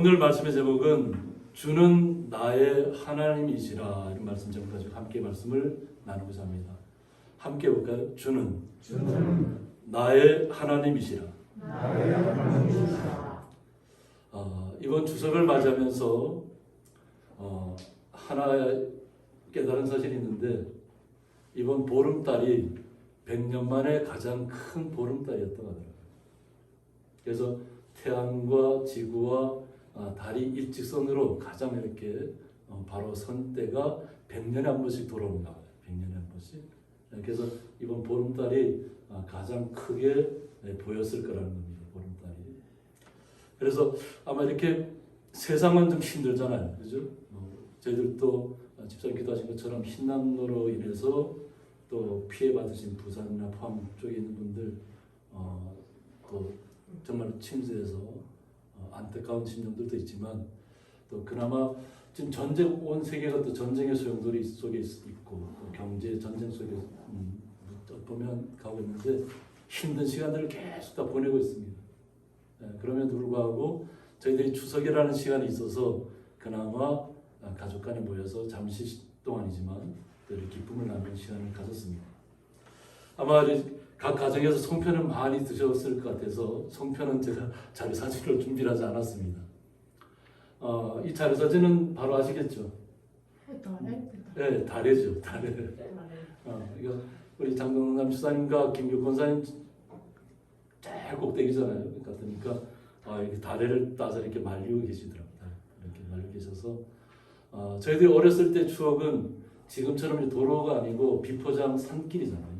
오늘 말씀의 제목은 주는 나의 하나님이시라 이런 말씀 제목 가지고 함께 말씀을 나누고자 합니다. 함께 볼까요? 주는 주는 나의 하나님이시라. 나의 하나님이시라. 어, 이번 추석을 맞이하면서 어, 하나 깨달은 사실이 있는데 이번 보름달이 100년 만에 가장 큰 보름달이었다고 하더라고요. 그래서 태양과 지구와 아, 달이 일직선으로 가장 이렇게 어, 바로 선 때가 100년에 한 번씩 봐요. 100년에 한 번씩. 그래서 이번 보름달이 아, 가장 크게 네, 보였을 거라는 겁니다. 보름달이. 그래서 아마 이렇게 세상은 좀 힘들잖아요. 그죠? 어, 저희들도 집사님 기도하신 것처럼 흰남노로 인해서 또 피해받으신 부산이나 포항 쪽에 있는 분들 어, 또 정말 침수해서 어, 안타까운 심정들도 있지만 또 그나마 지금 전쟁 온 세계가 또 전쟁의 소용돌이 속에 있- 있고 또 경제 전쟁 속에 음, 보면 가고 있는데 힘든 시간들을 계속 다 보내고 있습니다. 예, 그럼에도 불구하고 저희들이 추석이라는 시간이 있어서 그나마 아, 가족 간에 모여서 잠시 동안이지만 또 이렇게 기쁨을 나누는 시간을 가졌습니다. 아마 각 가정에서 송편을 많이 드셨을 것 같아서 송편은 제가 자료 사진으로 준비를 하지 않았습니다. 어, 이 자료 사진은 바로 아시겠죠? 네, 다래죠, 다래. 어, 이거 우리 장동남 집사님과 김규 권사님 제일 꼭대기잖아요. 그러니까 아, 이렇게 다래를 따서 이렇게 말리고 계시더라고요. 이렇게 말리고 계셔서 어, 저희들이 어렸을 때 추억은 지금처럼 도로가 아니고 비포장 산길이잖아요.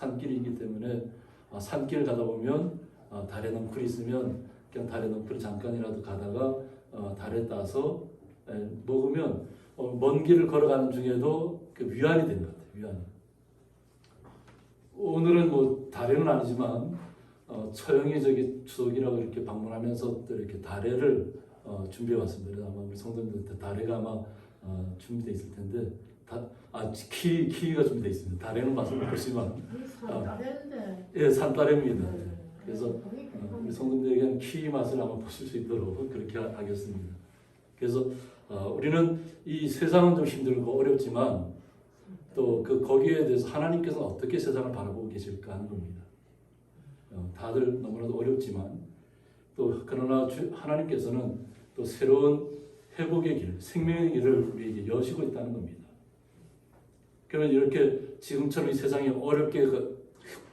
산길이기 때문에 아, 산길 가다 보면 아, 다래 넝쿨이 있으면 그냥 다래 넝쿨 잠깐이라도 가다가 어, 다래 따서 에, 먹으면 어, 먼 길을 걸어가는 중에도 그 위안이 되는 것 같아요. 위안이. 오늘은 뭐 다래는 아니지만 어, 처형이 저기 추석이라고 이렇게 방문하면서 또 이렇게 다래를 어, 준비해 왔습니다. 아마 우리 성도님들 다래가 아마 어, 준비돼 있을 텐데 다, 아 키, 키위가 준비돼 있습니다. 다래는 맛을 모르지만 예 산다래입니다. 예. 그래서 어, 우리 성도님들에게 키위 맛을 아마 보실 수 있도록 그렇게 하- 하겠습니다. 그래서 어, 우리는 이 세상은 좀 힘들고 어렵지만 또 그 거기에 대해서 하나님께서 어떻게 세상을 바라보고 계실까 하는 겁니다. 어, 다들 너무나도 어렵지만 또 그러나 주, 하나님께서는 또 새로운 회복의 길, 생명의 길을 우리에게 여시고 있다는 겁니다. 그러면 이렇게 지금처럼 이 세상이 어렵게 그-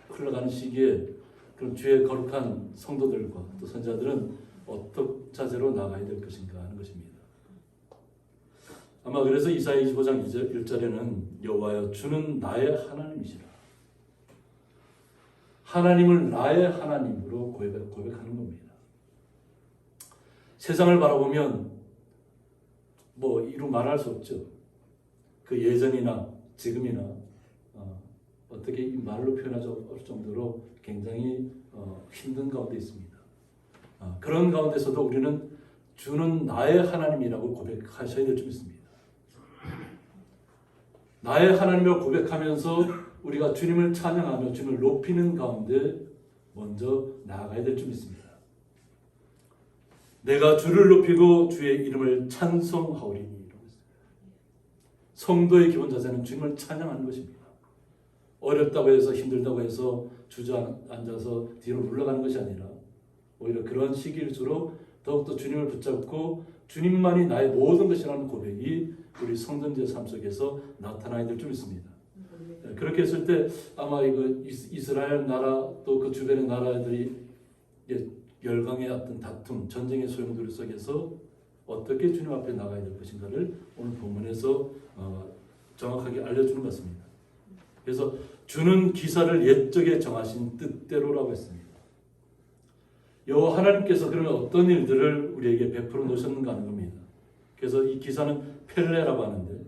흘러가는 시기에 그럼 주의 거룩한 성도들과 또 선자들은 어떤 자세로 나가야 될 것인가 하는 것입니다. 아마 그래서 이사야 25장 2절, 1절에는 여호와여 주는 나의 하나님이시라. 하나님을 나의 하나님으로 고백, 고백하는 겁니다. 세상을 바라보면 뭐 이루 말할 수 없죠. 그 예전이나 지금이나 어, 어떻게 이 말로 않을 정도로 굉장히 어, 힘든 가운데 있습니다. 어, 그런 가운데서도 우리는 주는 나의 하나님이라고 고백하셔야 될 줄 믿습니다. 나의 하나님을 고백하면서 우리가 주님을 찬양하며 주님을 높이는 가운데 먼저 나아가야 될 줄 믿습니다. 내가 주를 높이고 주의 이름을 찬송하오리니. 성도의 기본 자세는 주님을 찬양하는 것입니다. 어렵다고 해서 힘들다고 해서 주저앉아서 뒤로 물러가는 것이 아니라 오히려 그런 시기일수록 더욱더 주님을 붙잡고 주님만이 나의 모든 것이라는 고백이 우리 성전제 삶 속에서 나타나야 될 줄 믿습니다. 네, 그렇게 했을 때 아마 이거 이스- 이스라엘 나라 또 그 주변의 나라들이 열강의 어떤 다툼, 전쟁의 소용돌이 속에서 어떻게 주님 앞에 나가야 될 것인가를 오늘 본문에서 어, 정확하게 알려주는 것 같습니다. 그래서 주는 기사를 옛적에 정하신 뜻대로라고 했습니다. 여호와 하나님께서 그러면 어떤 일들을 우리에게 베풀어 놓으셨는가 하는 겁니다. 그래서 이 기사는 펠레라고 하는데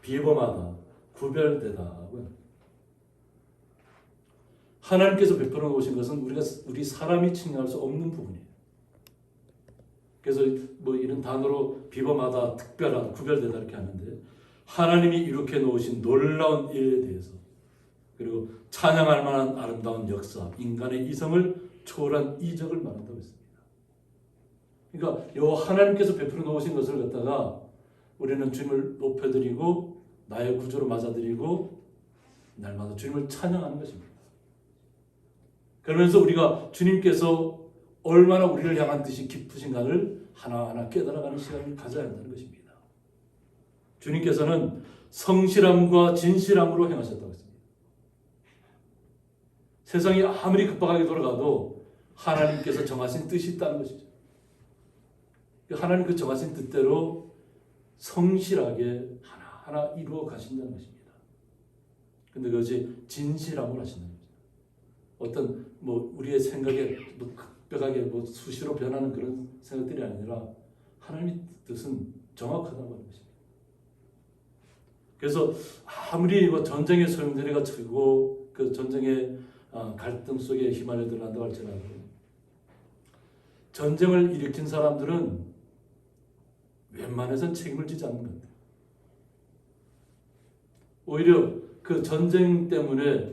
비범하다, 구별되다. 하나님께서 베풀어 놓으신 것은 우리가 우리 사람이 측량할 수 없는 부분이에요. 그래서 뭐 이런 단어로 비범하다, 특별하다, 구별되다 이렇게 하는데 하나님이 이렇게 놓으신 놀라운 일에 대해서 그리고 찬양할 만한 아름다운 역사, 인간의 이성을 초월한 이적을 말한다고 했습니다. 그러니까 요 하나님께서 베풀어 놓으신 것을 갖다가 우리는 주님을 높여드리고 나의 구조로 맞아들이고 날마다 주님을 찬양하는 것입니다. 그러면서 우리가 주님께서 얼마나 우리를 향한 뜻이 깊으신가를 하나하나 깨달아가는 시간을 가져야 한다는 것입니다. 주님께서는 성실함과 진실함으로 행하셨다고 했습니다. 세상이 아무리 급박하게 돌아가도 하나님께서 정하신 뜻이 있다는 것이죠. 하나님 그 정하신 뜻대로 성실하게 하나하나 이루어 가신다는 것입니다. 근데 그것이 진실함으로 하신다는 거죠. 어떤 뭐 우리의 생각에 뭐 급격하게 뭐 수시로 변하는 그런 생각들이 아니라 하나님의 뜻은 정확하다고 하는 것입니다. 그래서 아무리 뭐 전쟁의 소용돌이가 치고 그 전쟁의 아, 갈등 속에 휘말려 들어간다고 할지라도 전쟁을 일으킨 사람들은 웬만해선 책임을 지지 않는 겁니다. 오히려 그 전쟁 때문에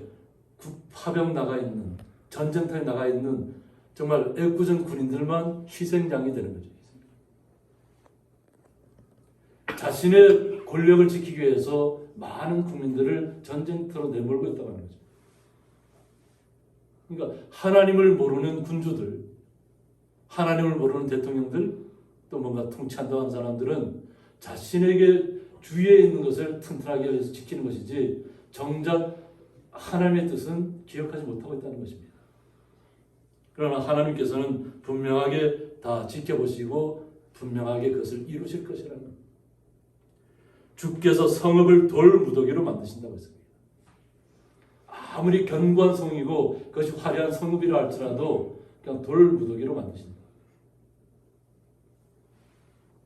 국파병 나가 있는 전쟁터에 나가 있는 정말 애꿎은 군인들만 희생양이 되는 거죠. 자신의 권력을 지키기 위해서 많은 국민들을 전쟁터로 내몰고 있다고 하는 거죠. 그러니까 하나님을 모르는 군주들, 하나님을 모르는 대통령들, 또 뭔가 통치한다고 하는 사람들은 자신에게 주위에 있는 것을 튼튼하게 해서 지키는 것이지 정작 하나님의 뜻은 기억하지 못하고 있다는 것입니다. 그러나 하나님께서는 분명하게 다 지켜보시고 분명하게 그것을 이루실 것이라는. 주께서 성읍을 돌 무더기로 만드신다고 했습니다. 아무리 견고한 성이고 그것이 화려한 성읍이라 할지라도 그냥 돌 무더기로 만드신다.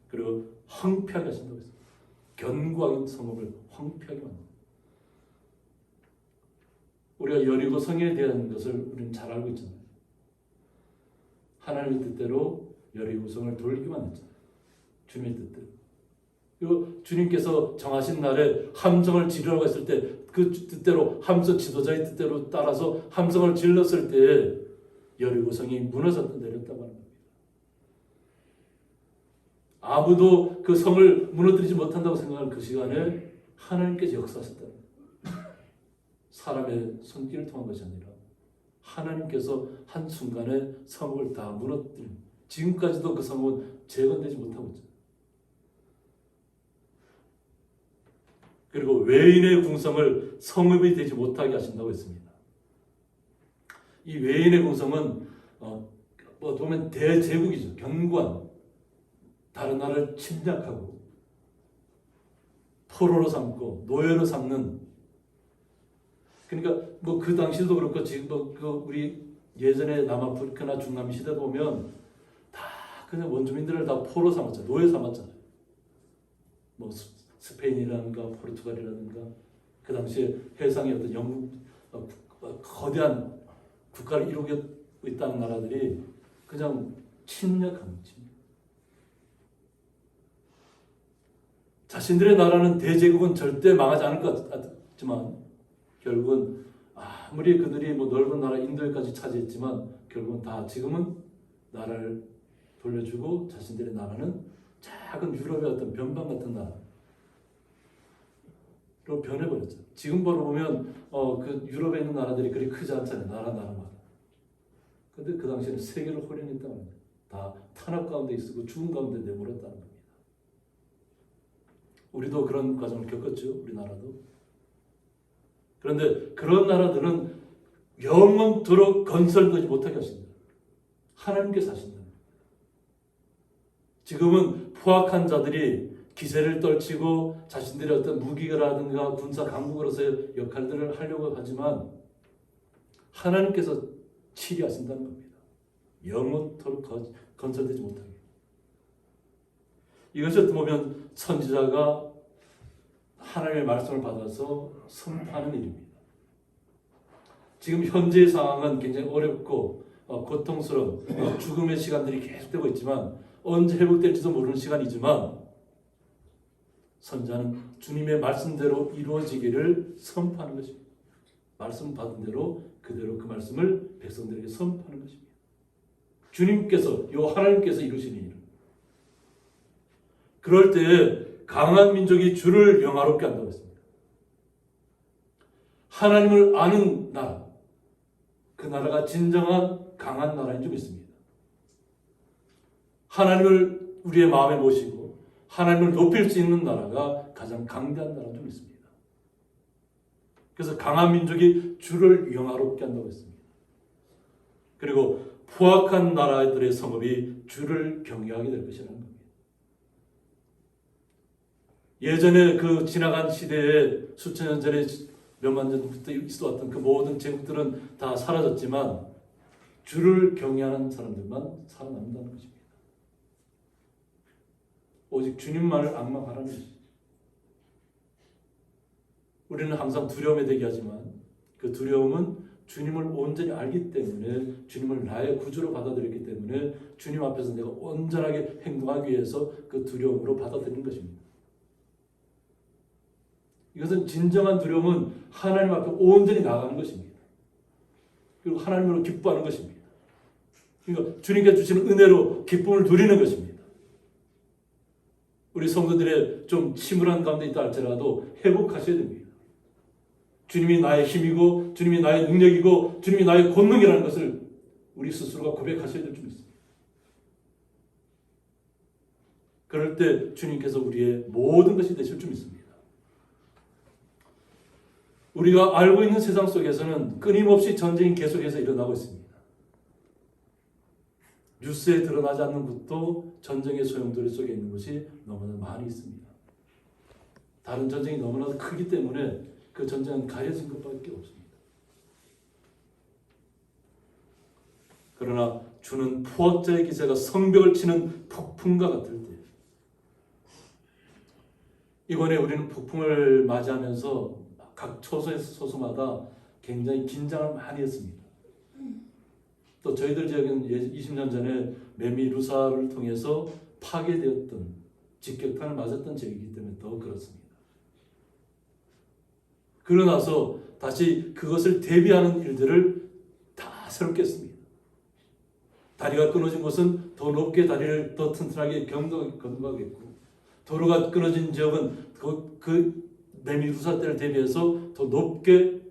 그리고 황폐하게 하신다고 했습니다. 견고한 성읍을 황폐하게 만든다. 우리가 여리고 성에 대한 것을 우리는 잘 알고 있잖아요. 하나님의 뜻대로 여리고 성을 돌게 만들잖아요. 주님의 뜻대로. 주님께서 정하신 날에 함성을 지르라고 했을 때 그 뜻대로 함성 지도자의 뜻대로 따라서 함성을 질렀을 때 여리고성이 무너졌다 내렸다고 겁니다. 아무도 그 성을 무너뜨리지 못한다고 생각하는 그 시간에 하나님께서 역사하셨다는 거예요. 사람의 손길을 통한 것이 아니라 하나님께서 한 순간에 성을 다 무너뜨린 지금까지도 그 성은 재건되지 못하고 있죠. 그리고 외인의 궁성을 성읍이 되지 못하게 하신다고 했습니다. 이 외인의 궁성은 어, 뭐 보면 대제국이죠. 견고한 다른 나라를 침략하고 포로로 삼고 노예로 삼는 그러니까 뭐 그 당시도 그렇고 지금 뭐그 우리 예전에 남아프리카나 중남 시대 보면 다 그냥 원주민들을 다 포로 삼았잖아요. 노예 삼았잖아요. 뭐 스- 스페인이라든가 포르투갈이라든가 그 당시에 해상의 어떤 영국 어, 국- 어, 거대한 국가를 이루고 있다는 나라들이 그냥 침략한 침략. 자신들의 나라는 대제국은 절대 망하지 않을 것 같지만 결국은 아무리 그들이 뭐 넓은 나라 인도에까지 차지했지만 결국은 다 지금은 나라를 돌려주고 자신들의 나라는 작은 유럽의 어떤 변방 같은 나라 로 변해버렸죠. 지금 바로 보면 어, 그 유럽에 있는 나라들이 그리 크지 않잖아요. 나라 나라마다. 근데 그 당시에는 세계를 호령했다는 겁니다. 다 탄압 가운데 있었고 죽음 가운데 내몰았다는 겁니다. 우리도 그런 과정을 겪었죠. 우리나라도. 그런데 그런 나라들은 영원토록 건설되지 못하게 하신다. 하나님께서 하신다. 지금은 포악한 자들이 기세를 떨치고 자신들의 어떤 무기라든가 군사 강국으로서의 역할들을 하려고 하지만 하나님께서 치리하신다는 겁니다. 영원토록 건- 건설되지 못하게. 이것이 보면 선지자가 하나님의 말씀을 받아서 선포하는 일입니다. 지금 현재의 상황은 굉장히 어렵고 어, 고통스러운 어, 죽음의 시간들이 계속되고 있지만 언제 회복될지도 모르는 시간이지만 선자는 주님의 말씀대로 이루어지기를 선포하는 것입니다. 말씀 받은 대로 그대로 그 말씀을 백성들에게 선포하는 것입니다. 주님께서 요 하나님께서 이루신 일 그럴 때 강한 민족이 주를 영화롭게 한다고 했습니다. 하나님을 아는 나라, 그 나라가 진정한 강한 나라인 줄 믿습니다. 하나님을 우리의 마음에 모시고 하나님을 높일 수 있는 나라가 가장 강대한 나라인 줄 믿습니다. 그래서 강한 민족이 주를 영화롭게 한다고 했습니다. 그리고 포악한 나라들의 성읍이 주를 경외하게 될 것이라는 겁니다. 예전에 그 지나간 시대에 수천 년 전에 몇만 년부터 있어왔던 그 모든 제국들은 다 사라졌지만 주를 경외하는 사람들만 살아남는다는 것입니다. 오직 주님만을 악망하라는 것입니다. 우리는 항상 두려움에 대기하지만 그 두려움은 주님을 온전히 알기 때문에 주님을 나의 구주로 받아들였기 때문에 주님 앞에서 내가 온전하게 행동하기 위해서 그 두려움으로 받아들이는 것입니다. 이것은 진정한 두려움은 하나님 앞에 온전히 나가는 것입니다. 그리고 하나님으로 기뻐하는 것입니다. 그러니까 주님께 주시는 은혜로 기쁨을 누리는 것입니다. 우리 성도들의 좀 침울한 가운데 있다 할지라도 회복하셔야 됩니다. 주님이 나의 힘이고 주님이 나의 능력이고 주님이 나의 권능이라는 것을 우리 스스로가 고백하셔야 될 줄 믿습니다. 그럴 때 주님께서 우리의 모든 것이 되실 줄 믿습니다. 우리가 알고 있는 세상 속에서는 끊임없이 전쟁이 계속해서 일어나고 있습니다. 뉴스에 드러나지 않는 것도 전쟁의 소용돌이 속에 있는 것이 너무나 많이 있습니다. 다른 전쟁이 너무나 크기 때문에 그 전쟁은 가려진 것밖에 없습니다. 그러나 주는 포악자의 기세가 성벽을 치는 폭풍과 같을 때 이번에 우리는 폭풍을 맞이하면서 각 초소 소수마다 굉장히 긴장을 많이 했습니다. 또 저희들 지역은 20년 전에 매미 루사를 통해서 파괴되었던 직격탄을 맞았던 지역이기 때문에 더 그렇습니다. 그러고 나서 다시 그것을 대비하는 일들을 다 새롭게 했습니다. 다리가 끊어진 곳은 더 높게 다리를 더 튼튼하게 건너가겠고 도로가 끊어진 지역은 그, 그 매미 루사 때를 대비해서 더 높게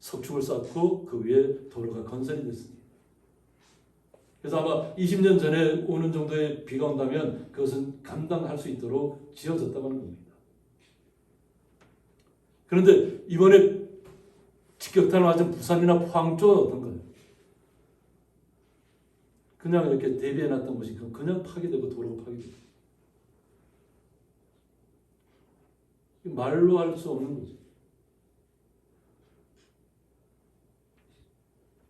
석축을 쌓고 그 위에 도로가 건설이 됐습니다. 그래서 아마 20년 전에 오는 정도의 비가 온다면 그것은 감당할 수 있도록 지어졌다고 하는 겁니다. 그런데 이번에 직격탄을 맞은 부산이나 포항 쪽은 어떤가요? 그냥 이렇게 대비해 놨던 것이 그냥 파괴되고 도로가 파괴되고 말로 할 수 없는 거죠.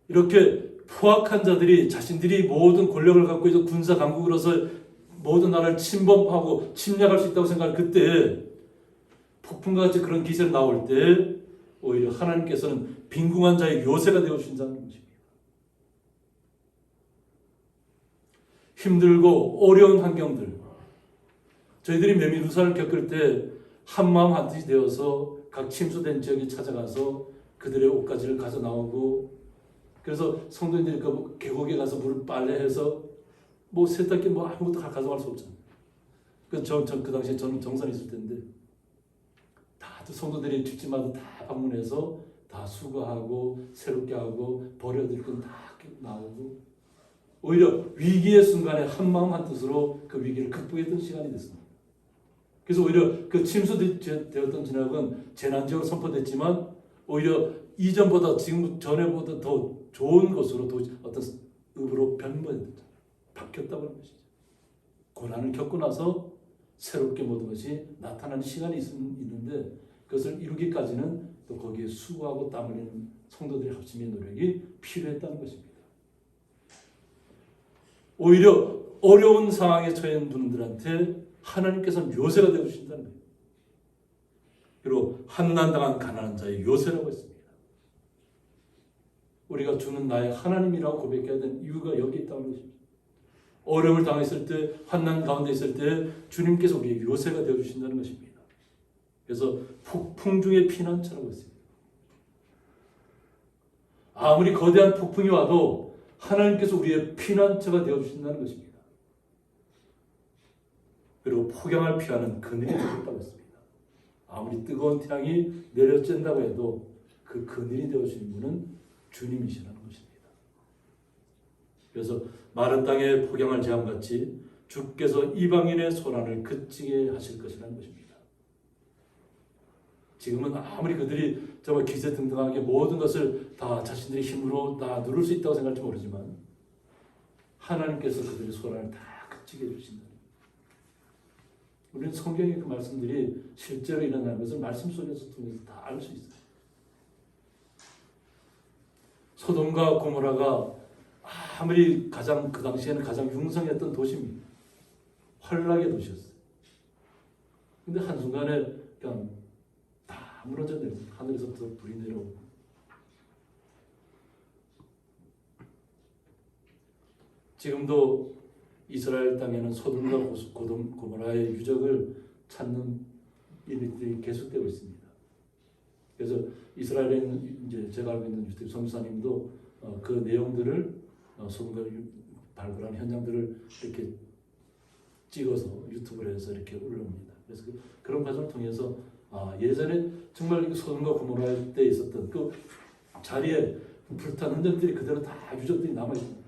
이렇게 포악한 자들이 자신들이 모든 권력을 갖고 있어 군사 강국으로서 모든 나라를 침범하고 침략할 수 있다고 생각할 그때 폭풍과 같이 그런 기세가 나올 때 오히려 하나님께서는 빈궁한 자의 요새가 되어 주신다는 것입니다. 힘들고 어려운 환경들 저희들이 매미루사를 겪을 때 한마음 한뜻이 되어서 각 침수된 지역에 찾아가서 그들의 옷가지를 가져 나오고 그래서 성도님들이 그 계곡에 가서 물을 빨래해서 뭐 세탁기 뭐 아무것도 가져갈 수 없잖아요. 그저 저그 당시에 저는 정선에 있을 텐데 다 성도들이 집집마다 다 방문해서 다 수거하고 새롭게 하고 버려질 건 다 나오고 오히려 위기의 순간에 한 마음 한 뜻으로 그 위기를 극복했던 시간이 됐습니다. 그래서 오히려 그 침수되었던 지역은 재난 지역으로 선포됐지만 오히려 이전보다 지금 전에보다 더 좋은 것으로 도, 어떤 읍으로 변모했다. 바뀌었다고 하는 것이죠. 고난을 겪고 나서 새롭게 모든 것이 나타나는 시간이 있, 있는데 그것을 이루기까지는 또 거기에 수고하고 땀 흘리는 성도들의 합심의 노력이 필요했다는 것입니다. 오히려 어려운 상황에 처해 분들한테 하나님께서는 요새가 되어 주신다는 거예요. 그리고 한난 당한 가난한 자의 요새라고 했습니다. 우리가 주는 나의 하나님이라고 고백해야 되는 이유가 여기 있다는 것입니다. 어려움을 당했을 때, 환난 가운데 있을 때 주님께서 우리의 요새가 되어 주신다는 것입니다. 그래서 폭풍 중의 피난처라고 했습니다. 아무리 거대한 폭풍이 와도 하나님께서 우리의 피난처가 되어 주신다는 것입니다. 그리고 폭양을 피하는 그늘이 되셨다고 했습니다. 아무리 뜨거운 태양이 내려쬐다고 해도 그 그늘이 되어 주신 분은 주님이시라는 것입니다. 그래서 마른 땅의 폭양을 제함같이 주께서 이방인의 소란을 그치게 하실 것이라는 것입니다. 지금은 아무리 그들이 정말 기세등등하게 모든 것을 다 자신들의 힘으로 다 누를 수 있다고 생각할지 모르지만 하나님께서 그들의 소란을 다 그치게 해주신다. 우리는 성경의 그 말씀들이 실제로 일어나는 것을 말씀 속에서 통해서 다 알 수 있어요. 소돔과 고모라가 아무리 가장 그 당시에는 가장 융성했던 도시입니다. 환락의 도시였어요. 근데 한순간에 그냥 다 무너져 내려 하늘에서부터 불이 내려오고 지금도 이스라엘 땅에는 소돔과 고모라의 유적을 찾는 일들이 계속되고 있습니다. 그래서 이스라엘에 있는 이제 제가 알고 있는 유튜브 선교사님도 어, 그 내용들을 어, 소돔과 유- 발굴한 현장들을 이렇게 찍어서 유튜브로 해서 이렇게 올려옵니다. 그래서 그, 그런 과정을 통해서 아, 예전에 정말 이 소돔과 고모라 때 있었던 그 자리에 불탄 흔적들이 그대로 다 유적들이 남아 있습니다.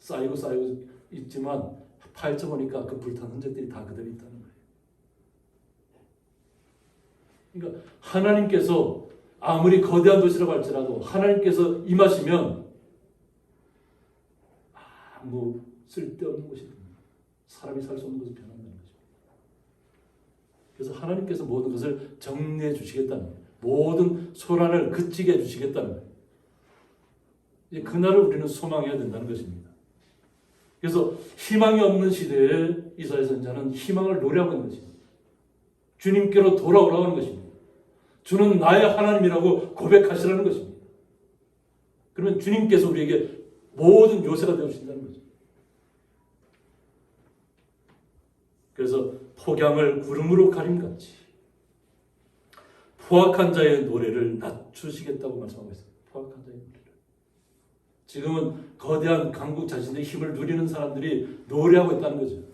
쌓이고 쌓이고 있지만 파헤쳐 보니까 그 불탄 흔적들이 다 그대로 있다는 거예요. 그러니까 하나님께서 아무리 거대한 도시라고 할지라도 하나님께서 임하시면 아무 쓸데없는 것이 됩니다. 사람이 살 수 없는 것을 변한다는 거죠. 그래서 하나님께서 모든 것을 정리해 주시겠다는 거예요. 모든 소란을 그치게 해 주시겠다는 거예요. 이제 그날을 우리는 소망해야 된다는 것입니다. 그래서 희망이 없는 시대에 이사야 선자는 희망을 노래하고 있는 것입니다. 주님께로 돌아오라고 하는 것입니다. 주는 나의 하나님이라고 고백하시라는 것입니다. 그러면 주님께서 우리에게 모든 요새가 되어 주신다는 거죠. 그래서 폭양을 구름으로 가림같이 포악한 자의 노래를 낮추시겠다고 말씀하고 있습니다. 포악한 자의 노래를. 지금은 거대한 강국 자신의 힘을 누리는 사람들이 노래하고 있다는 거죠.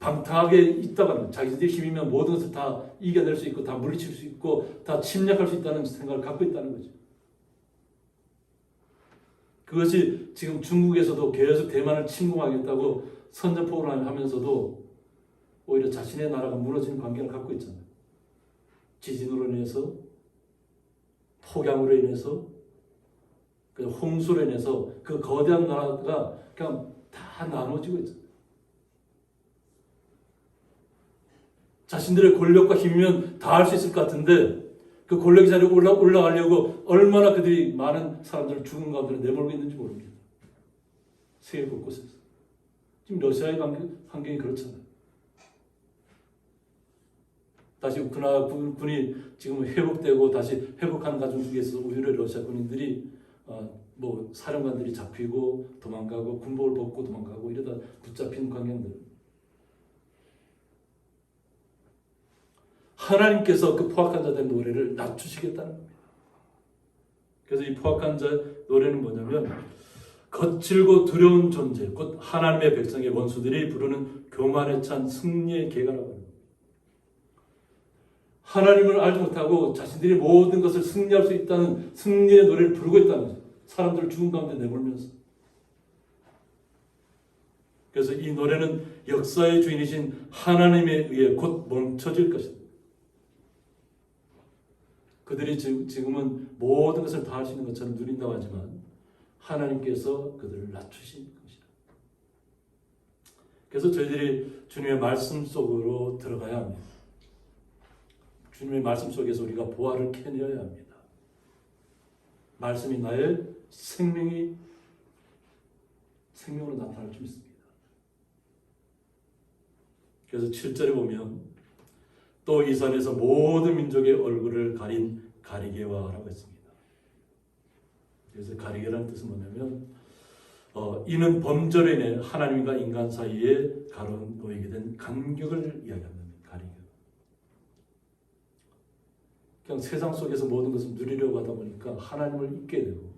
방탕하게 있다가 는 자기들의 힘이면 모든 것을 다 이겨낼 수 있고 다 물리칠 수 있고 다 침략할 수 있다는 생각을 갖고 있다는 거죠. 그것이 지금 중국에서도 계속 대만을 침공하겠다고 선전포고를 하면서도 오히려 자신의 나라가 무너지는 관계를 갖고 있잖아요. 지진으로 인해서 폭염으로 인해서 그 홍수로 인해서 그 거대한 나라가 그냥 다 나눠지고 있잖아요. 자신들의 권력과 힘이면 다 할 수 있을 것 같은데 그 권력 자리에 올라, 올라가려고 얼마나 그들이 많은 사람들을 죽은 가운데 내몰고 있는지 모릅니다. 세계 곳곳에서. 지금 러시아의 환경, 환경이 그렇잖아요. 다시 우크라이나 군- 군이 지금 회복되고 다시 회복하는 과정 중에서 오히려 러시아 군인들이 어, 뭐 사령관들이 잡히고 도망가고 군복을 벗고 도망가고 이러다 붙잡힌 광경들. 하나님께서 그 포악한 자들의 노래를 낮추시겠다는 겁니다. 그래서 이 포악한 자 노래는 뭐냐면 거칠고 두려운 존재, 곧 하나님의 백성의 원수들이 부르는 교만에 찬 승리의 개가라고. 하나님을 알지 못하고 자신들이 모든 것을 승리할 수 있다는 승리의 노래를 부르고 있다는. 사람들을 죽은 가운데 내몰면서. 그래서 이 노래는 역사의 주인이신 하나님에 의해 곧 멈춰질 것이다. 그들이 지금- 지금은 모든 것을 다 하시는 것처럼 누린다고 하지만 하나님께서 그들을 낮추신 것이다. 그래서 저희들이 주님의 말씀 속으로 들어가야 합니다. 주님의 말씀 속에서 우리가 보화를 캐내야 합니다. 말씀이 나의 생명이 생명으로 나타날 줄 믿습니다. 그래서 7절에 보면 또 이 산에서 모든 민족의 얼굴을 가린 가리개와라고 했습니다. 그래서 가리개라는 뜻은 뭐냐면 어, 이는 범절에 인해 하나님과 인간 사이에 가로 놓이게 된 간격을 이야기합니다. 가리개. 그냥 세상 속에서 모든 것을 누리려고 하다 보니까 하나님을 잊게 되고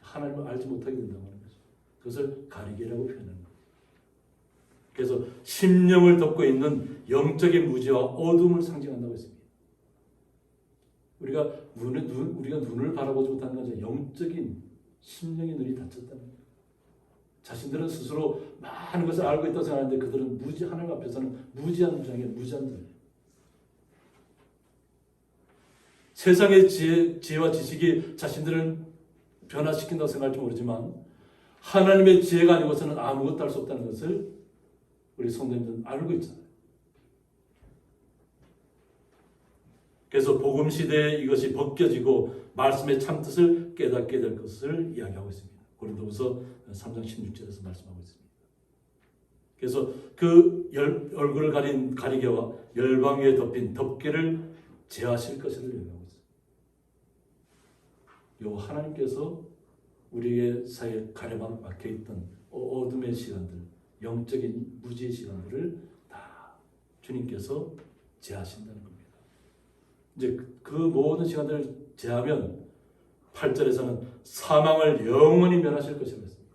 하나님을 알지 못하게 된다고 하는 거죠. 그것을 가리개라고 표현하는 거예요. 그래서 심령을 덮고 있는 영적인 무지와 어둠을 상징한다고 했습니다. 우리가 눈에 눈 우리가 눈을 바라보지 못하는 것은 영적인 심령의 눈이 닫혔다는. 자신들은 스스로 많은 것을 알고 있다고 생각하는데 그들은 무지 하나님 앞에서는 무지한 무장에 무지한 자예요. 세상의 지혜, 지혜와 지식이 자신들을 변화시킨다고 생각할지 모르지만 하나님의 지혜가 아니고서는 아무것도 할 수 없다는 것을 우리 성도님들은 알고 있잖아요. 그래서 복음 시대에 이것이 벗겨지고 말씀의 참 뜻을 깨닫게 될 것을 이야기하고 있습니다. 고린도후서 3장 16절에서 말씀하고 있습니다. 그래서 그 열, 얼굴을 가린 가리개와 열방 위에 덮인 덮개를 제하실 것을 얘기하고 있습니다. 요 하나님께서 우리의 사이에 가려막 막혀 있던 어둠의 시간들, 영적인 무지의 시간들을 다 주님께서 제하신다는 겁니다. 이제 그 모든 시간들을 제하면 8절에서는 사망을 영원히 멸하실 것이라고 했습니다.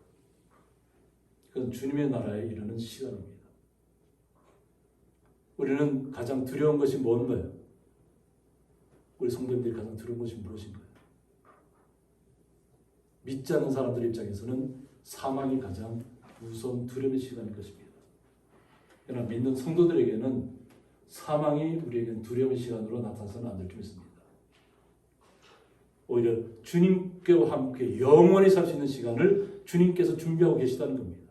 그건 주님의 나라에 이르는 시간입니다. 우리는 가장 두려운 것이 뭔가요? 우리 성도님들이 가장 두려운 것이 무엇인가요? 믿지 않는 사람들 입장에서는 사망이 가장 무서운 두려움의 시간일 것입니다. 그러나 믿는 성도들에게는 사망이 우리에게는 두려움의 시간으로 나타나서는 안 될 줄 믿습니다. 오히려 주님께와 함께 영원히 살 수 있는 시간을 주님께서 준비하고 계시다는 겁니다.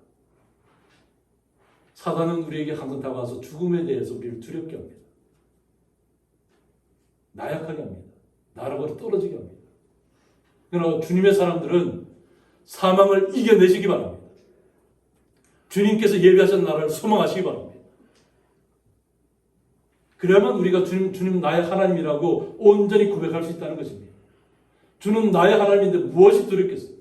사단은 우리에게 항상 다가와서 죽음에 대해서 우리를 두렵게 합니다. 나약하게 합니다. 나라고 떨어지게 합니다. 그러나 주님의 사람들은 사망을 이겨내시기 바랍니다. 주님께서 예비하신 나라를 소망하시기 바랍니다. 그래야만 우리가 주님, 주님 나의 하나님이라고 온전히 고백할 수 있다는 것입니다. 주는 나의 하나님인데 무엇이 두렵겠어요?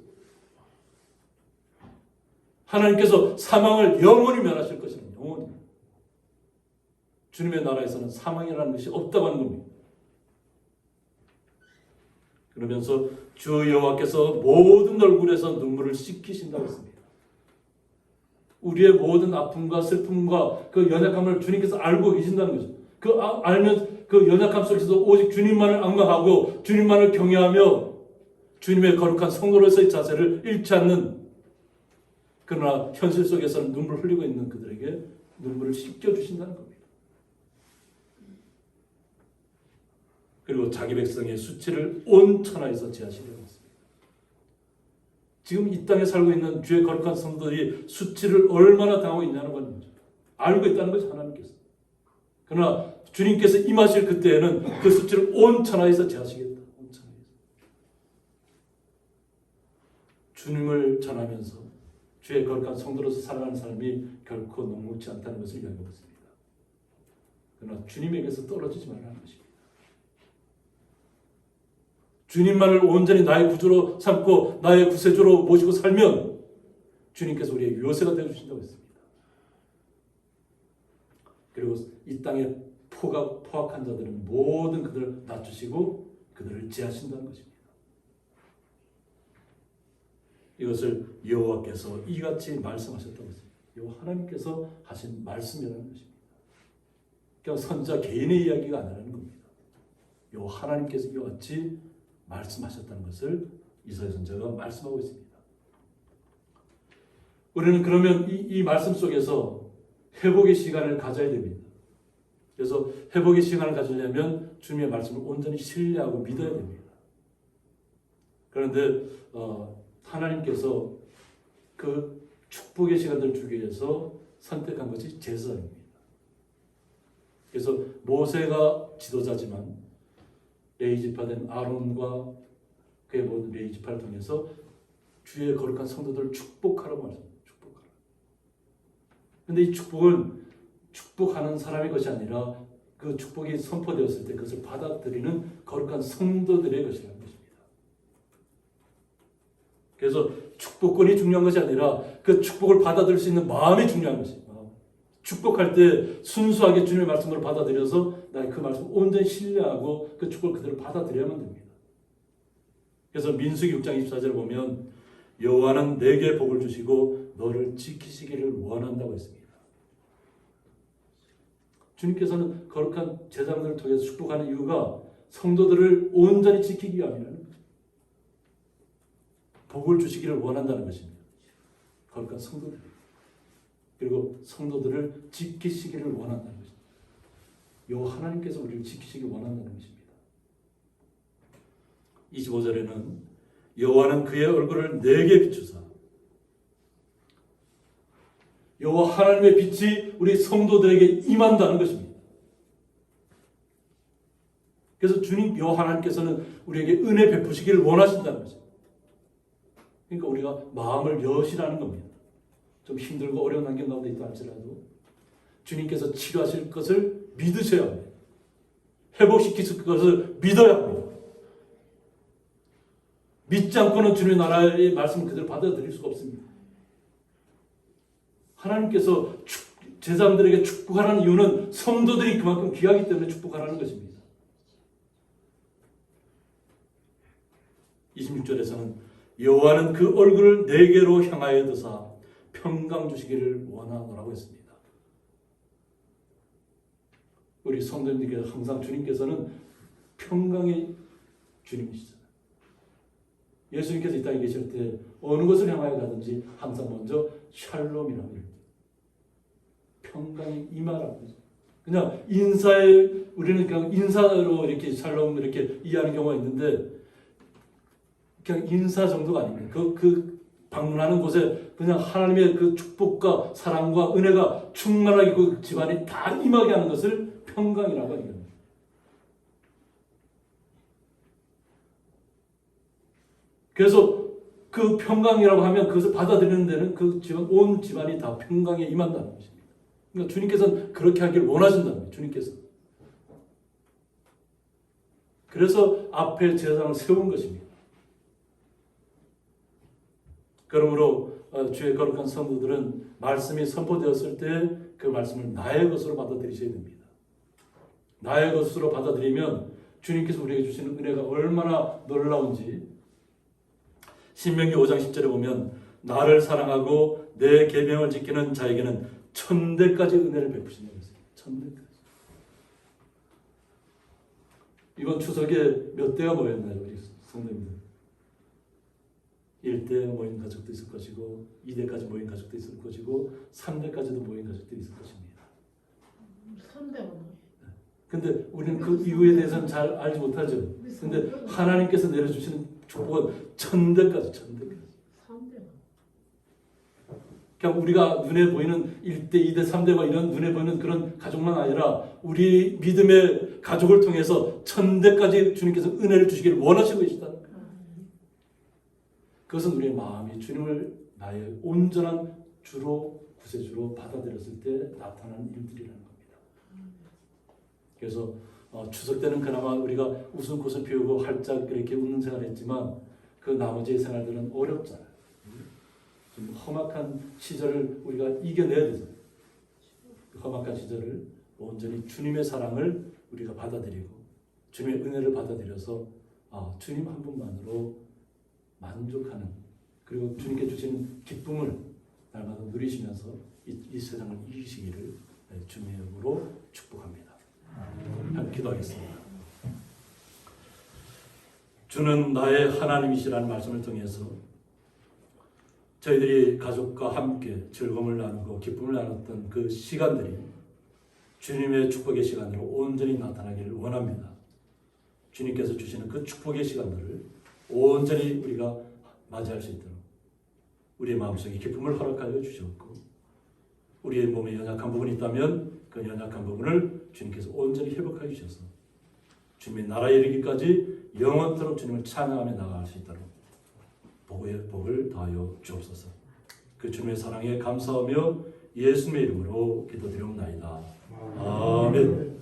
하나님께서 사망을 영원히 멸하실 것이는 영원히. 주님의 나라에서는 사망이라는 것이 없다고 하는 겁니다. 그러면서 주 여호와께서 모든 얼굴에서 눈물을 씻기신다고 했습니다. 우리의 모든 아픔과 슬픔과 그 연약함을 주님께서 알고 계신다는 거죠. 그 아- 알면 그 연약함 속에서도 오직 주님만을 악망하고 주님만을 경외하며 주님의 거룩한 성도로서의 자세를 잃지 않는 그러나 현실 속에서는 눈물 흘리고 있는 그들에게 눈물을 씻겨 주신다는 겁니다. 그리고 자기 백성의 수치를 온 천하에서 제하시려고 했습니다. 지금 이 땅에 살고 있는 주의 거룩한 성도들이 수치를 얼마나 당하고 있냐는 건 알고 있다는 거죠 하나님께서. 그러나 주님께서 임하실 그때에는 그 수치를 온 천하에서 제하시겠다. 온 천하에서. 주님을 전하면서 주의 거룩한 성도로서 살아가는 사람이 결코 녹록지 않다는 것을 이야기하고 있습니다. 그러나 주님에게서 떨어지지 말라는 것입니다. 주님만을 온전히 나의 구주로 삼고 나의 구세주로 모시고 살면 주님께서 우리의 요새가 되어 주신다고 했습니다. 그리고 이 땅에 포가 포악한 자들은 모든 그들을 낮추시고 그들을 제하신다는 것입니다. 이것을 여호와께서 이같이 말씀하셨다고 했습니다. 요 하나님께서 하신 말씀이라는 것입니다. 그냥 선자 개인의 이야기가 아니라는 겁니다. 요 하나님께서 이와 같이 말씀하셨다는 것을 이사야 선자가 말씀하고 있습니다. 우리는 그러면 이, 이 말씀 속에서 회복의 시간을 가져야 됩니다. 그래서 회복의 시간을 가지려면 주님의 말씀을 온전히 신뢰하고 믿어야 됩니다. 그런데 어, 하나님께서 그 축복의 시간들을 주기 위해서 선택한 것이 제사입니다. 그래서 모세가 지도자지만 레이지파된 아론과 그의 모든 레이지파를 통해서 주의 거룩한 성도들을 축복하라고 말씀합니다. 축복하라. 근데 이 축복은 축복하는 사람의 것이 아니라 그 축복이 선포되었을 때 그것을 받아들이는 거룩한 성도들의 것이라는 것입니다. 그래서 축복권이 중요한 것이 아니라 그 축복을 받아들일 수 있는 마음이 중요한 것입니다. 축복할 때 순수하게 주님의 말씀을 받아들여서 나의 그 말씀을 온전히 신뢰하고 그 축복을 그대로 받아들여야만 됩니다. 그래서 민수기 6장 24절을 보면 여호와는 내게 복을 주시고 너를 지키시기를 원한다고 했습니다. 주님께서는 거룩한 제사장들을 통해서 축복하는 이유가 성도들을 온전히 지키기 위함이라는. 복을 주시기를 원한다는 것입니다. 거룩한 성도들. 그리고 성도들을 지키시기를 원한다는 것입니다. 요 하나님께서 우리를 지키시길 원한다는 것입니다. 25절에는 여호와는 그의 얼굴을 내게 비추사 여호와 하나님의 빛이 우리 성도들에게 임한다는 것입니다. 그래서 주님 여호와 하나님께서는 우리에게 은혜 베푸시기를 원하신다는 것입니다. 그러니까 우리가 마음을 여시라는 겁니다. 좀 힘들고 어려운 환경 가운데 있다 할지라도 주님께서 치료하실 것을 믿으셔야 합니다. 회복시키실 것을 믿어야 합니다. 믿지 않고는 주님의 나라의 말씀을 그대로 받아들일 수가 없습니다. 하나님께서 축, 제사장들에게 축복하라는 이유는 성도들이 그만큼 귀하기 때문에 축복하라는 것입니다. 26절에서는 여호와는 그 얼굴을 내게로 향하여 드사 평강 주시기를 원하노라고 했습니다. 우리 성도님들께서 항상 주님께서는 평강의 주님이시잖아요. 예수님께서 이 땅에 계실 때 어느 것을 향하여 가든지 항상 먼저 샬롬이라고. 평강이 임하라고 하죠. 그냥 인사에 우리는 그냥 인사로 이렇게 샬롬 이렇게 이해하는 경우가 있는데 그냥 인사 정도가 아닙니다. 그, 그 방문하는 곳에 그냥 하나님의 그 축복과 사랑과 은혜가 충만하게 그 집안이 다 임하게 하는 것을 평강이라고 겁니다. 그래서 그 평강이라고 하면 그것을 받아들이는 데는 그 집안 온 집안이 다 평강에 임한다는 것입니다. 그러니까 주님께서는 그렇게 하기를 원하신다는 거예요. 주님께서. 그래서 앞에 제사장을 세운 것입니다. 그러므로 어, 주의 거룩한 성도들은 말씀이 선포되었을 때 그 말씀을 나의 것으로 받아들이셔야 됩니다. 나의 것으로 받아들이면 주님께서 우리에게 주시는 은혜가 얼마나 놀라운지 신명기 5장 10절에 보면 나를 사랑하고 내 계명을 지키는 자에게는 천대까지 은혜를 베푸신다고 했어요. 천대까지. 이번 추석에 몇 대가 모였나요, 우리 성도님들? 1대 모인 가족도 있을 것이고 2대까지 모인 가족도 있을 것이고 3대까지도 모인 가족도 있을 것입니다. 3대가 뭐예요? 근데 우리는 그 이유에 대해서는 잘 알지 못하죠. 근데 하나님께서 내려주시는 축복은 천대까지 천대까지. 3대가 그냥 우리가 눈에 보이는 1대, 2대, 3대와 이런 눈에 보이는 그런 가족만 아니라 우리 믿음의 가족을 통해서 천대까지 주님께서 은혜를 주시기를 원하시고 계시다. 그것은 우리의 마음이 주님을 나의 온전한 주로 구세주로 받아들였을 때 나타나는 일들이라는 겁니다. 그래서 어, 추석 때는 그나마 우리가 웃음 꽃을 피우고 활짝 이렇게 웃는 생활을 했지만 그 나머지 생활들은 어렵잖아요. 좀 험악한 시절을 우리가 이겨내야 되잖아요. 그 험악한 시절을 온전히 주님의 사랑을 우리가 받아들이고 주님의 은혜를 받아들여서 아, 주님 한 분만으로 만족하는 그리고 주님께 주시는 기쁨을 날마다 누리시면서 이, 이 세상을 이기시기를 네, 주님의 이름으로 축복합니다. 함께 기도하겠습니다. 주는 나의 하나님이시라는 말씀을 통해서 저희들이 가족과 함께 즐거움을 나누고 기쁨을 나눴던 그 시간들이 주님의 축복의 시간으로 온전히 나타나기를 원합니다. 주님께서 주시는 그 축복의 시간들을 온전히 우리가 맞이할 수 있도록 우리의 마음속에 기쁨을 허락하여 주셨고 우리의 몸에 연약한 부분이 있다면 그 연약한 부분을 주님께서 온전히 회복하여 주셔서 주님의 나라에 이르기까지 영원토록 주님을 찬양하며 나아갈 수 있도록 복의 복을 더하여 주옵소서. 그 주님의 사랑에 감사하며 예수님의 이름으로 기도드리옵나이다. 아멘.